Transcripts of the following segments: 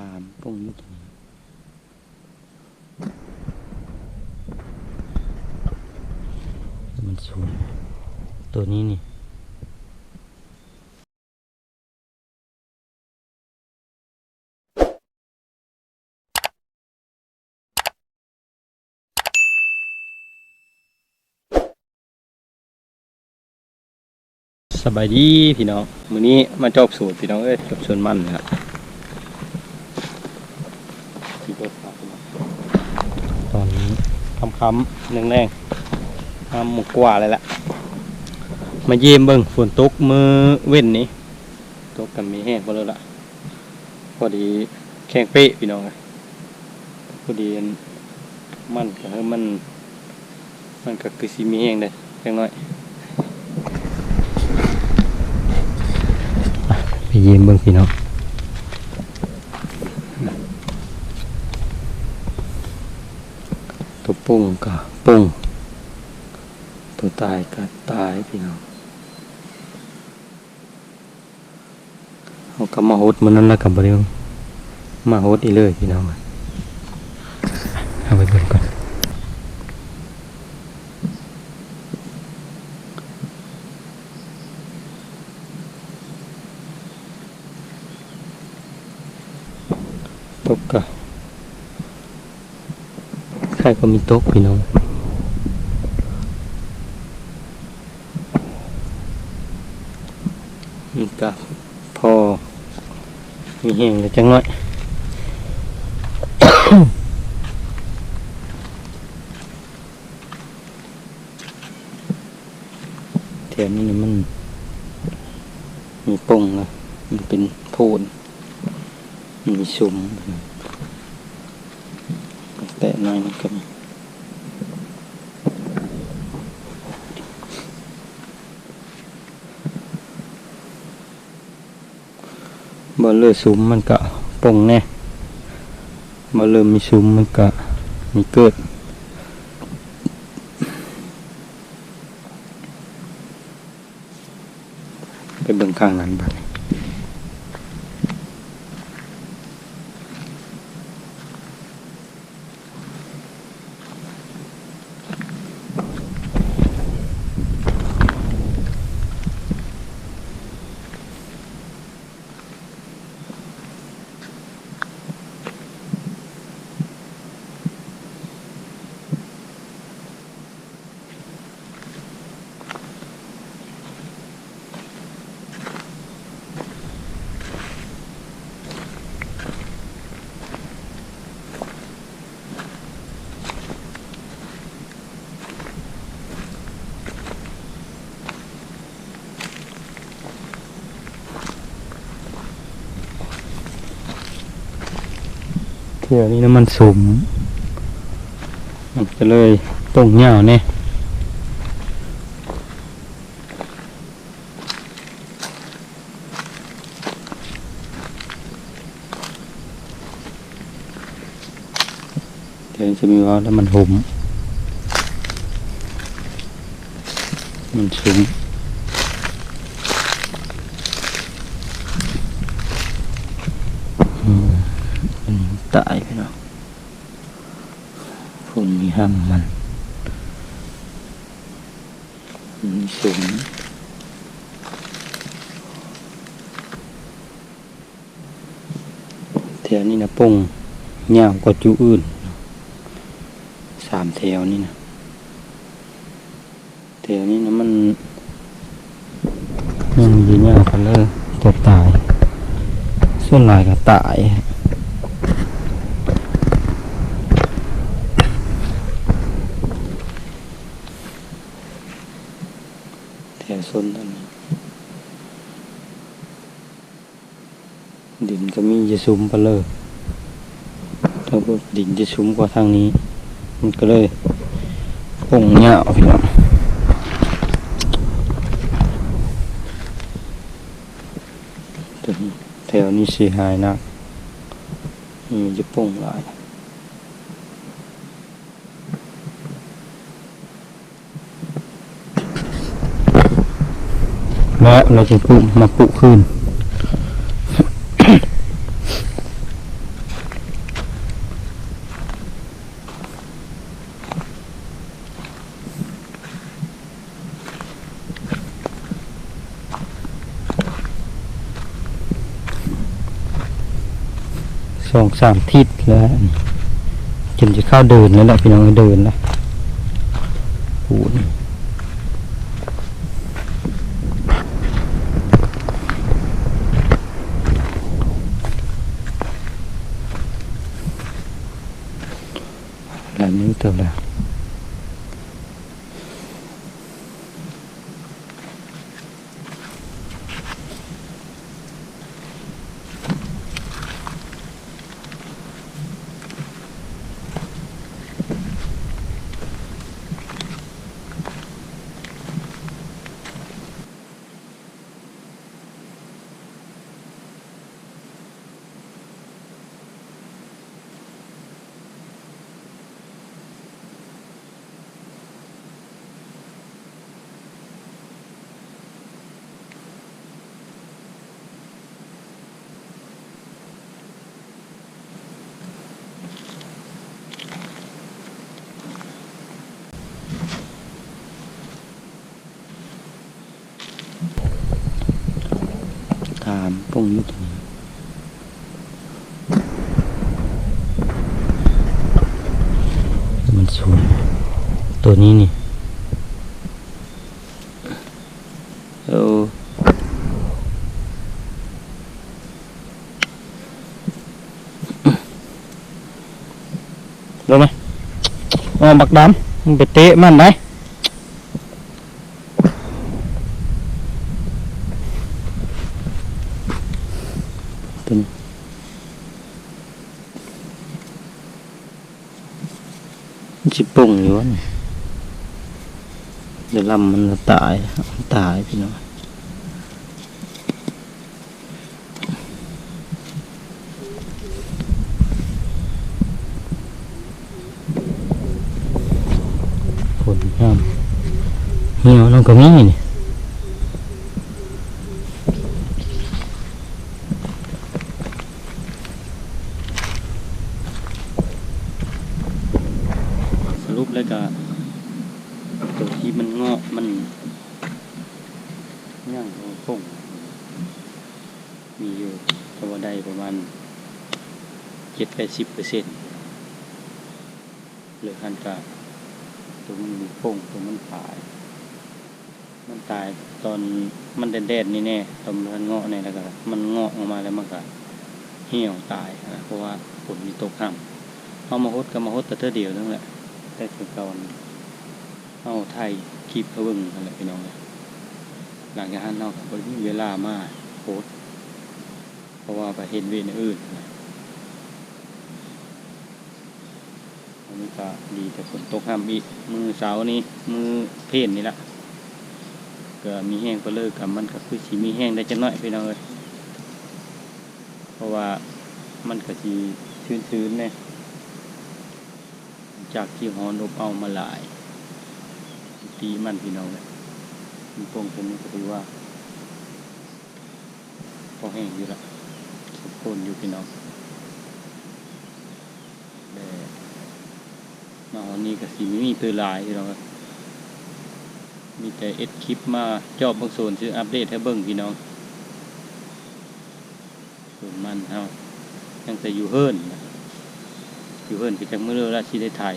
ถามปุ้งอยุทธนี้มันสูงตัวนี้นี่สบายดีพี่น้องมื้อนี้มาจบสูตรพี่น้องเอ้ยจบส่วนมันนะครับ ตอนนี้คำๆแรงๆน้ำหมกกว่าเลยละมาเยี่ยมเบิ่งฝนตกมือเว้นนี้ตกกันมีแห้งพอแล้วละพอดีแข้งเป๊ะพี่น้องพอดีอันมันก็ให้มัน มันก็คือสิมีแห้งได้จังน้อยไปเยี่ยมเบิ่งพี่น้องตัว ปุ้งก็ปุ้ง ตัวตายก็ตายพี่น้องเอาก็มาหดมันนั่นแล้วกับบริวมาหดอีเลยพี่น้องเอาไปเบิ่งก่อนตกก็ ใครก็มีตกพี่น้องนี่ก็พอ มีแห้งเลยจังหน้อยแถวนี้นี่มัน มีป่งนะมันเป็นโพนมีซุ้ม แต่น้อยมันก็มีบ่เลือซุ้มมันก็ป่งแน่บ่เริ่มมีซุ้มมันก็มีเกิดไปเบิ่งข้างนั้นบัด เที่ยวนี้น้ำมันสุมมันก็เลยตรงเหย่าเนี่ยเดี๋ยวจะมีว่าแล้วมันหุมมันสุมอืม ตายไปเนาะฝุ่นมีห้ามมันมีสูงแถวนี้นะปงยาวกว่าจุอื่นสามแถวนี่นะแถวนี้นะมันยังมียาวกันเลยจะตายส่วนหลายก็ตาย แถวส้นตอนนี้ ดินก็มีจะซุ้มไปเลยถ้าพวกดินจะซุ้มกว่าทางนี้ มันก็เลยป่งเงาพี่น้องตัวแถวนี้เสียหายนักมีจะป่งหลาย แล้วเราจะปุ่กมาปลูกขึ้นสองสามทิศแล้วจนจะเข้าเดินแล้วแหละพี่น้องเดินแล้วปูน แบบ นี้ตัวแล้วถามพงยุทธนี้มันสวยตัวนี้นี่เออรู้ไหมอ๋อบักดำมันไปเตะมันไห ตัวนี้จิปุ่งอยู่วะเดี๋ยวลำมันตายตายพี่น้องฝนห้ามเหี่ยวน้องก็มีนี่ รุปแล้วก็ตัวที่มันงอกมันย่างเอาพงมีอยู่ตัวาได้ประมาณเจ็ดแปดสิบเปอร์เซ็นต์เหลือหันกาตัวมันมีพงตัวมันตาย มันตายตอนมันแดดๆนี่แน่ตอนมันงอกเนี่ยแล้วก็มันงอกออกมาแล้วมันก็เหี่ยวตายนะเพราะว่าฝนมีตกห้ำเอามาฮดก็มาฮดแต่เท่าเดียวนั่นแหละ แต่คือเก่านี่เอาไทยคลิปเขาเบิ่งอะไรพี่น้องเลยหลังจากนั้นเราก็บ่มีเวลามาโพสต์เพราะว่าไปเห็นเวนอื่นอันนี้ก็ดีแต่ฝนตกห้ามอีกมือเสาร์นี้มือเพลนนี่ละก็มีแห้งก็เลิกกับมันก็คือสีมีแห้งได้จังน้อยพี่น้องเลยเพราะว่ามันก็สีชื้นๆเนี่ย จากที่หอนบเอามาหลาย ตีมันพี่น้องเลยมันโป่งตันี้ก็ถือว่า พอแห้งอยู่ละสมควรอยู่พี่น้องแต่มาวันนี้ก็สีไม่มีตัวหลายพี่น้องมีแต่เอ็ดคลิปมาจอบบางส่วนซื้ออัปเดตให้เบิ่งพี่น้องส่วนมันเฮายังแต่อยู่เฮิรนนะ อยู่เพิ่นไปจากเมื่อเรือราชีได้ถ่าย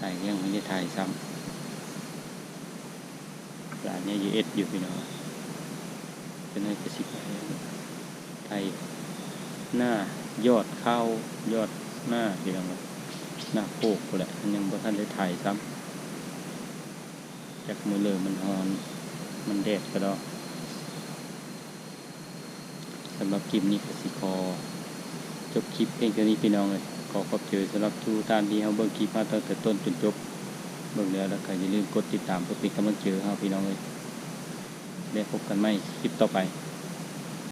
ถ่ายยังไม่ได้ถ่ายซ้ำร้านเนี้ยูเอสอยู่พี่น้องเป็นให้กระสิบไทยหน้ายอดเข้ายอดหน้าพี่น้องหน้าโปกแหละยังบ่ทันได้ถ่ายซ้ำจากมือเรือมันฮอน มันแดดก็ดอกสำหรับคลิปนี้กสิคอ จบคลิปเพียงแค่นี้พี่น้องเลยขอขอบเจอสำหรับทุกท่านที่เขาเบิ่งคลิปมาตั้งแต่ต้นจนจบเบิ่งแล้วแล้วก็อย่าลืมกดติดตามเพื่อเป็นกำลังเจอเราพี่น้องเลยได้พบกันใหม่คลิปต่อไป